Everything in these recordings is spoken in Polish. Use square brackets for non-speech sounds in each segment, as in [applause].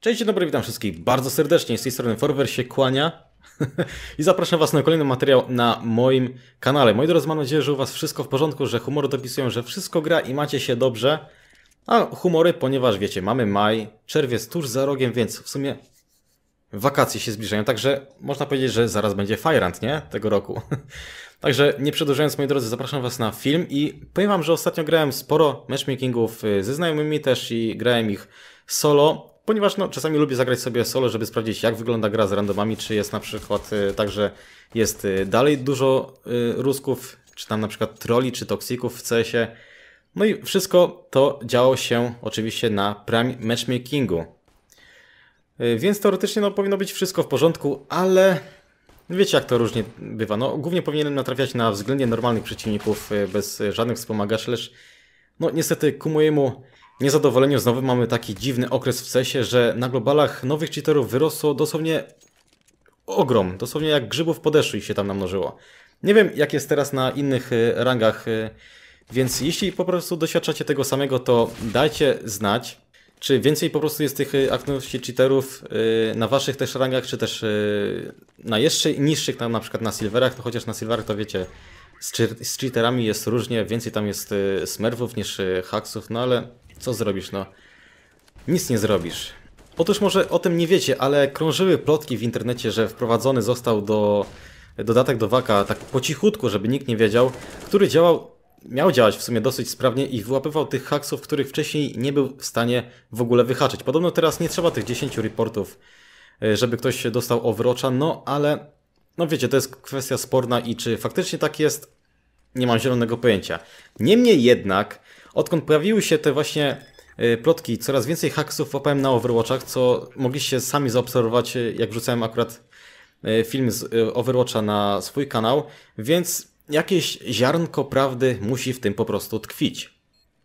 Cześć, dzień dobry, witam wszystkich bardzo serdecznie. Z tej strony Forwer się kłania [laughs] i zapraszam Was na kolejny materiał na moim kanale. Moi drodzy, mam nadzieję, że u Was wszystko w porządku, że humory dopisują, że wszystko gra i macie się dobrze. A humory, ponieważ wiecie, mamy maj, czerwiec tuż za rogiem, więc w sumie wakacje się zbliżają, także można powiedzieć, że zaraz będzie Fajrant, nie? Tego roku. [laughs] Także nie przedłużając, moi drodzy, zapraszam Was na film i powiem Wam, że ostatnio grałem sporo matchmakingów y, ze znajomymi też i grałem ich solo, ponieważ no, czasami lubię zagrać sobie solo, żeby sprawdzić jak wygląda gra z randomami, czy jest na przykład y, tak, że jest y, dalej dużo rusków, czy tam na przykład troli, czy toksików w CS-ie. No i wszystko to działo się oczywiście na Prime Matchmakingu. Więc teoretycznie no, powinno być wszystko w porządku, ale Wiecie, jak to różnie bywa. No, głównie powinienem natrafiać na względnie normalnych przeciwników bez żadnych wspomagaczy, lecz no niestety ku mojemu niezadowoleniu znowu mamy taki dziwny okres w cesie, że na globalach nowych cheaterów wyrosło dosłownie ogrom, dosłownie jak grzybów po deszczu i się tam namnożyło. Nie wiem, jak jest teraz na innych e, rangach, e, więc jeśli po prostu doświadczacie tego samego, to dajcie znać. Czy więcej po prostu jest tych y, aktywności cheaterów y, na waszych też rangach, czy też y, na jeszcze niższych, na przykład na silverach, no chociaż na silverach to wiecie, z cheaterami jest różnie, więcej tam jest smerwów niż haksów, no ale co zrobisz, no nic nie zrobisz. Otóż może o tym nie wiecie, ale krążyły plotki w internecie, że wprowadzony został do dodatek do Waka tak po cichutku, żeby nikt nie wiedział, który działał miał działać w sumie dosyć sprawnie i wyłapywał tych haksów, których wcześniej nie był w stanie w ogóle wyhaczyć. Podobno teraz nie trzeba tych 10 reportów, e, żeby ktoś dostał Overwatcha, no ale no wiecie, to jest kwestia sporna i czy faktycznie tak jest, nie mam zielonego pojęcia. Niemniej jednak, odkąd pojawiły się te właśnie e, plotki, coraz więcej haksów łapałem na Overwatchach, co mogliście sami zaobserwować, e, jak wrzucałem akurat film z Overwatcha na swój kanał, więc jakieś ziarnko prawdy musi w tym po prostu tkwić.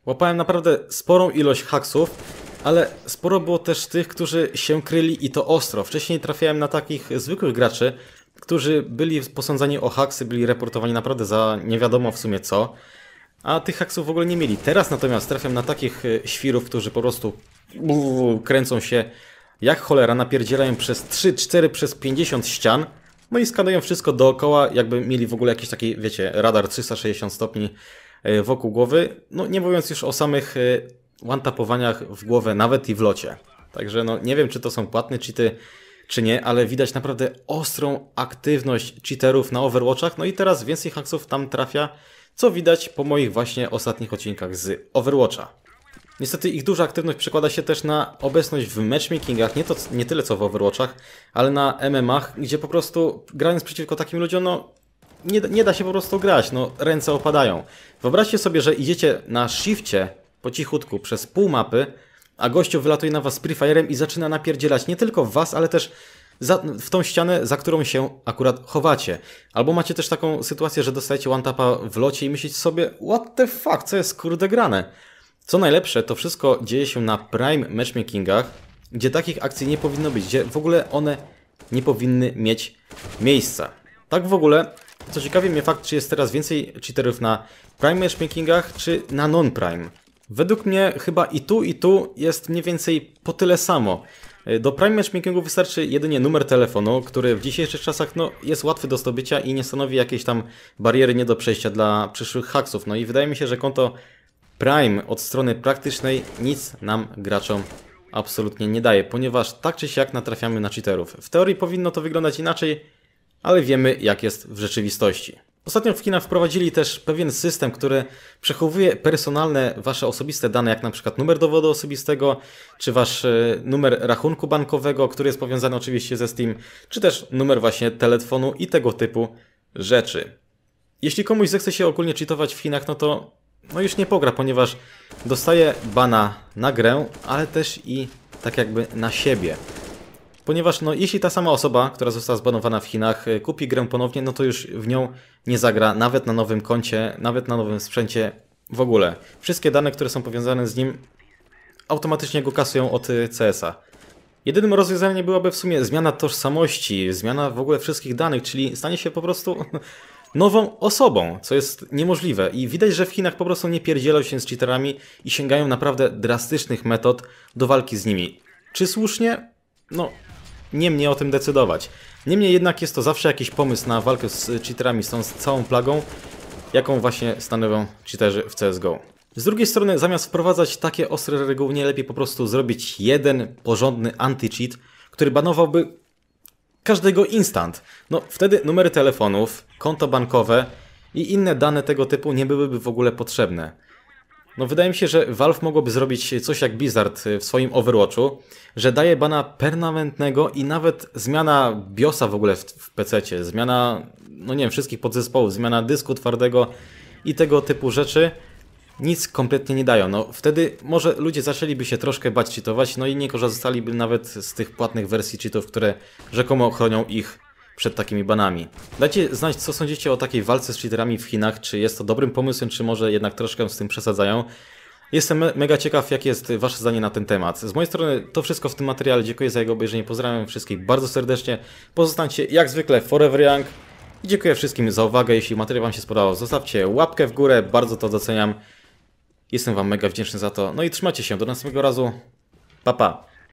Łapałem naprawdę sporą ilość haksów, ale sporo było też tych, którzy się kryli i to ostro. Wcześniej trafiałem na takich zwykłych graczy, którzy byli posądzani o haksy, byli reportowani naprawdę za nie wiadomo w sumie co, a tych haksów w ogóle nie mieli. Teraz natomiast trafiam na takich e, świrów, którzy po prostu kręcą się jak cholera, napierdzielają przez 3, 4, przez 50 ścian, no i skanują wszystko dookoła, jakby mieli w ogóle jakiś taki, wiecie, radar 360 stopni e, wokół głowy. No nie mówiąc już o samych one-tapowaniach w głowę, nawet i w locie. Także no nie wiem, czy to są płatne cheaty, czy nie, ale widać naprawdę ostrą aktywność cheaterów na Overwatchach. No i teraz więcej haksów tam trafia, co widać po moich właśnie ostatnich odcinkach z Overwatcha. Niestety ich duża aktywność przekłada się też na obecność w matchmakingach, nie, to, nie tyle co w Overwatchach, ale na MMA, gdzie po prostu grając przeciwko takim ludziom, no nie, nie da się po prostu grać, no ręce opadają. Wyobraźcie sobie, że idziecie na shifcie po cichutku przez pół mapy, a gościu wylatuje na was z prefire'em i zaczyna napierdzielać nie tylko was, ale też za, w tą ścianę, za którą się akurat chowacie. Albo macie też taką sytuację, że dostajecie one-tapa w locie i myślicie sobie, what the fuck, co jest kurde grane? Co najlepsze, to wszystko dzieje się na Prime Matchmakingach, gdzie takich akcji nie powinno być, gdzie w ogóle one nie powinny mieć miejsca. Tak w ogóle, co ciekawi mnie fakt, czy jest teraz więcej cheaterów na Prime Matchmakingach, czy na non-Prime. Według mnie chyba i tu, i tu jest mniej więcej po tyle samo. Do Prime Matchmakingu wystarczy jedynie numer telefonu, który w dzisiejszych czasach no, jest łatwy do zdobycia i nie stanowi jakiejś tam bariery nie do przejścia dla przyszłych haksów. No i wydaje mi się, że konto Prime od strony praktycznej nic nam graczom absolutnie nie daje, ponieważ tak czy siak natrafiamy na cheaterów. W teorii powinno to wyglądać inaczej, ale wiemy jak jest w rzeczywistości. Ostatnio w Chinach wprowadzili też pewien system, który przechowuje personalne wasze osobiste dane, jak na przykład numer dowodu osobistego, czy wasz e, numer rachunku bankowego, który jest powiązany oczywiście ze Steam, czy też numer właśnie telefonu i tego typu rzeczy. Jeśli komuś zechce się ogólnie cheatować w Chinach, no to no już nie pogra, ponieważ dostaje bana na grę, ale też i tak jakby na siebie. Ponieważ no, jeśli ta sama osoba, która została zbanowana w Chinach, y, kupi grę ponownie, no to już w nią nie zagra, nawet na nowym koncie, nawet na nowym sprzęcie, w ogóle. Wszystkie dane, które są powiązane z nim, automatycznie go kasują od y, CS-a. Jedynym rozwiązaniem byłaby w sumie zmiana tożsamości, zmiana w ogóle wszystkich danych, czyli stanie się po prostu [laughs] nową osobą, co jest niemożliwe. I widać, że w Chinach po prostu nie pierdzielą się z cheaterami i sięgają naprawdę drastycznych metod do walki z nimi. Czy słusznie? No, nie mnie o tym decydować. Niemniej jednak jest to zawsze jakiś pomysł na walkę z cheaterami, z tą całą plagą, jaką właśnie stanowią cheaterzy w CSGO. Z drugiej strony, zamiast wprowadzać takie ostre reguły, nie lepiej po prostu zrobić jeden porządny anti-cheat, który banowałby każdego instant. No wtedy numery telefonów, konto bankowe i inne dane tego typu nie byłyby w ogóle potrzebne. No wydaje mi się, że Valve mogłoby zrobić coś jak Blizzard w swoim Overwatchu, że daje bana permanentnego i nawet zmiana BIOSa w ogóle w, w PC, zmiana, no nie wiem, wszystkich podzespołów, zmiana dysku twardego i tego typu rzeczy nic kompletnie nie dają. No wtedy może ludzie zaczęliby się troszkę bać cheatować, no i nie korzystaliby nawet z tych płatnych wersji cheatów, które rzekomo chronią ich przed takimi banami. Dajcie znać, co sądzicie o takiej walce z cheaterami w Chinach, czy jest to dobrym pomysłem, czy może jednak troszkę z tym przesadzają. Jestem me mega ciekaw, jakie jest Wasze zdanie na ten temat. Z mojej strony to wszystko w tym materiale. Dziękuję za jego obejrzenie. Pozdrawiam wszystkich bardzo serdecznie. Pozostańcie jak zwykle Forever Young. I dziękuję wszystkim za uwagę. Jeśli materiał Wam się spodobał, zostawcie łapkę w górę. Bardzo to doceniam. Jestem Wam mega wdzięczny za to. No i trzymajcie się. Do następnego razu. Pa, pa.